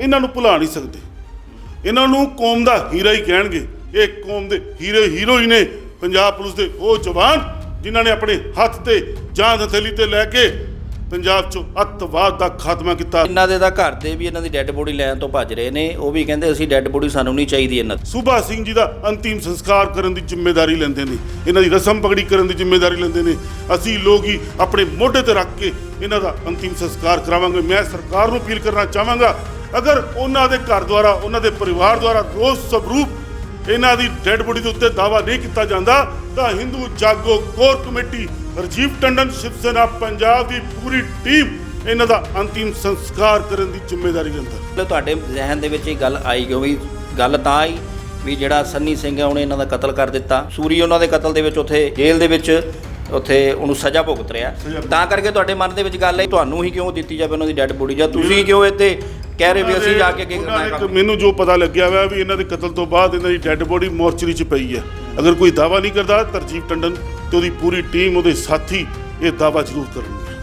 ਇਹਨਾਂ ਨੂੰ ਭੁਲਾ ਨਹੀਂ ਸਕਦੇ। ਇਹਨਾਂ ਨੂੰ ਕੌਮ ਦਾ ਹੀਰਾ ਹੀ ਕਹਿਣਗੇ। ਇਹ ਕੌਮ ਦੇ ਹੀਰੇ ਹੀਰੋ ਹੀ ਨੇ ਪੰਜਾਬ ਪੁਲਿਸ ਦੇ ਉਹ ਜਵਾਨ ਜਿਨ੍ਹਾਂ ਨੇ ਆਪਣੇ ਹੱਥ ਤੇ ਜਾਨ ਹਥੇਲੀ ਤੇ ਲੈ ਕੇ ਪੰਜਾਬ 'ਚੋਂ ਅੱਤਵਾਦ ਦਾ ਖਾਤਮਾ ਕੀਤਾ। ਇਹਨਾਂ ਦੇ ਤਾਂ ਘਰ ਦੇ ਵੀ ਇਹਨਾਂ ਦੀ ਡੈੱਡ ਬੋਡੀ ਲੈਣ ਤੋਂ ਭੱਜ ਰਹੇ ਨੇ। ਉਹ ਵੀ ਕਹਿੰਦੇ ਅਸੀਂ ਡੈੱਡ ਬੋਡੀ ਸਾਨੂੰ ਨਹੀਂ ਚਾਹੀਦੀ ਇਹਨਾਂ ਦੀ। ਸੁਭਾ ਸਿੰਘ ਜੀ ਦਾ ਅੰਤਿਮ ਸੰਸਕਾਰ ਕਰਨ ਦੀ ਜ਼ਿੰਮੇਵਾਰੀ ਲੈਂਦੇ ਨੇ। ਇਹਨਾਂ ਦੀ ਰਸਮ ਪਗੜੀ ਕਰਨ ਦੀ ਜ਼ਿੰਮੇਵਾਰੀ ਲੈਂਦੇ ਨੇ। ਅਸੀਂ ਲੋਕ ਹੀ ਆਪਣੇ ਮੋਢੇ ਤੇ ਰੱਖ ਕੇ ਇਹਨਾਂ ਦਾ ਅੰਤਿਮ ਸੰਸਕਾਰ ਕਰਾਵਾਂਗੇ। ਮੈਂ ਸਰਕਾਰ ਨੂੰ ਅਪੀਲ ਕਰਨਾ ਚਾਹਾਂਗਾ ਅਗਰ ਉਹਨਾਂ ਦੇ ਘਰ ਦੁਆਰਾ ਉਹਨਾਂ ਦੇ ਪਰਿਵਾਰ ਦੁਆਰਾ ਰੋਜ਼ ਸਵਰੂਪ ਇਹਨਾਂ ਦੀ ਡੈੱਡ ਬੋਡੀ ਦੇ ਉੱਤੇ ਦਾਵਾ ਨਹੀਂ ਕੀਤਾ ਜਾਂਦਾ ਤਾਂ ਹਿੰਦੂ ਜਾਗੋ ਕੋਰ ਕਮੇਟੀ ਰਜੀਵ ਟੰਡਨ ਸ਼ਿਵ ਸੈਨਾ ਪੰਜਾਬ ਦੀ ਪੂਰੀ ਟੀਮ ਇਹਨਾਂ ਦਾ ਅੰਤਿਮ ਸੰਸਕਾਰ ਕਰਨ ਦੀ ਜ਼ਿੰਮੇਵਾਰੀ ਲੈਂਦਾ ਤੁਹਾਡੇ ਜ਼ਿਹਨ ਦੇ ਵਿੱਚ ਇਹ ਗੱਲ ਆਈ ਕਿਉਂ ਵੀ ਗੱਲ ਤਾਂ ਆਈ ਵੀ ਜਿਹੜਾ ਸੰਨੀ ਸਿੰਘ ਹੈ ਉਹਨੇ ਇਹਨਾਂ ਦਾ ਕਤਲ ਕਰ ਦਿੱਤਾ। ਸੂਰੀ ਉਹਨਾਂ ਦੇ ਕਤਲ ਦੇ ਵਿੱਚ ਉੱਥੇ ਜੇਲ੍ਹ ਦੇ ਵਿੱਚ ਉੱਥੇ ਉਹਨੂੰ ਸਜ਼ਾ ਭੁਗਤ ਰਿਹਾ। ਤਾਂ ਕਰਕੇ ਤੁਹਾਡੇ ਮਨ ਦੇ ਵਿੱਚ ਗੱਲ ਹੈ ਤੁਹਾਨੂੰ ਹੀ ਕਿਉਂ ਦਿੱਤੀ ਜਾਵੇ ਉਹਨਾਂ ਦੀ ਡੈੱਡ ਬੋਡੀ? ਜਾਂ ਤੁਸੀਂ ਕਿਉਂ ਇੱਥੇ ਕਹਿ ਰਹੇ ਵੀ ਅਸੀਂ ਜਾ ਕੇ ਉਹਨਾਂ ਕਰਨਾ ਨੇ ਇੱਕ? ਮੈਨੂੰ ਜੋ ਪਤਾ ਲੱਗਿਆ ਹੋਇਆ ਵੀ ਇਹਨਾਂ ਦੇ ਕਤਲ ਤੋਂ ਬਾਅਦ ਇਹਨਾਂ ਦੀ ਡੈੱਡ ਬੋਡੀ ਮੋਰਚਰੀ 'ਚ ਪਈ ਹੈ ਅਗਰ ਕੋਈ ਦਾਵਾ ਨਹੀਂ ਕਰਦਾ ਤਰਜੀਬ ਟੰਡਨ ਤੇ ਉਹਦੀ ਪੂਰੀ ਟੀਮ ਉਹਦੇ ਸਾਥੀ ਇਹ ਦਾਵਾ ਜ਼ਰੂਰ ਕਰਨਗੇ